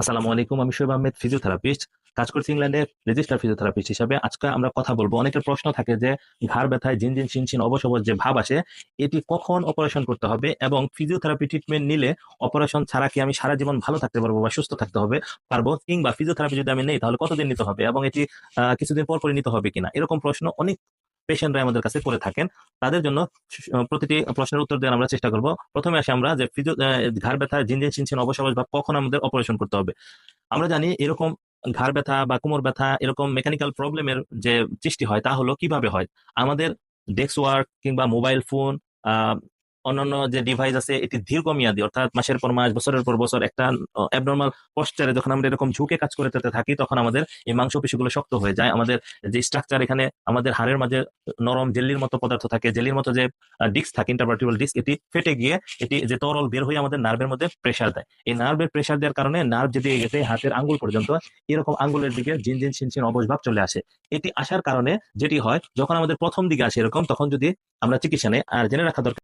আসসালামু আলাইকুম, আমি শোয়েব আহমেদ ফিজিওথেরাপিস্ট কাজ করছি ইংল্যান্ডে রেজিস্টার ফিজিওথেরাপিস্ট হিসাবে আজকে আমরা কথা বলব। অনেকের প্রশ্ন থাকে যে, ঘাড় ব্যথায় জিন জিন শিন অবশ অবশ যে ভাব আসে, এটি কখন অপারেশন করতে হবে এবং ফিজিওথেরাপি ট্রিটমেন্ট নিলে অপারেশন ছাড়া কি আমি সারা জীবন ভালো থাকতে পারব বা সুস্থ থাকতে হবে, পারব? কিংবা ফিজিওথেরাপি যদি আমি নেই, তাহলে কতদিন নিতে হবে এবং এটি কিছুদিন পর পরে নিতে হবে কিনা? এরকম প্রশ্ন অনেক পেশেন্টরা আমাদের কাছে করে থাকেন, তাদের জন্য প্রতিটি প্রশ্নের উত্তর দেওয়ার আমরা চেষ্টা করব। প্রথমে আসি আমরা যে ফিজিও ঘাড় ব্যথা জিন জিন শিন শিন অবশ অবশ বা কখন আমাদের অপারেশন করতে হবে। আমরা জানি এরকম ঘাড় ব্যথা বা কোমর ব্যথা, এরকম মেকানিক্যাল প্রবলেমের যে সৃষ্টি হয় তা হলো কীভাবে হয়? আমাদের ডেস্ক ওয়ার্ক কিংবা মোবাইল ফোন অন্যান্য যে ডিভাইস আছে, এটি দীর্ঘমেয়াদী, অর্থাৎ মাসের পর মাস, বছরের পর বছর একটা অ্যাবনর্মাল পশ্চারে যখন আমরা এরকম ঝুঁকে কাজ করে থাকি, তখন আমাদের এই মাংসপেশিগুলো শক্ত হয়ে যায়। আমাদের যে স্ট্রাকচার এখানে, আমাদের হাড়ের মাঝে নরম জেল্লির মতো পদার্থ থাকে, জেলির মতো যে ডিস্ক থাকে ইন্টারভার্টিবল ডিস্ক এটি ফেটে গিয়ে, এটি যে তরল বের হয়ে আমাদের নার্ভের মধ্যে প্রেসার দেয়। এই নার্ভের প্রেসার দেওয়ার কারণে নার্ভ যদি গেছে হাতের আঙ্গুল পর্যন্ত, এরকম আঙ্গুলের দিকে শিন শিন অবসভাব চলে আসে। এটি আসার কারণে যেটি হয়, যখন আমাদের প্রথম দিকে আসে এরকম, তখন যদি আমরা চিকিৎসা নেই, আর জেনে রাখা দরকার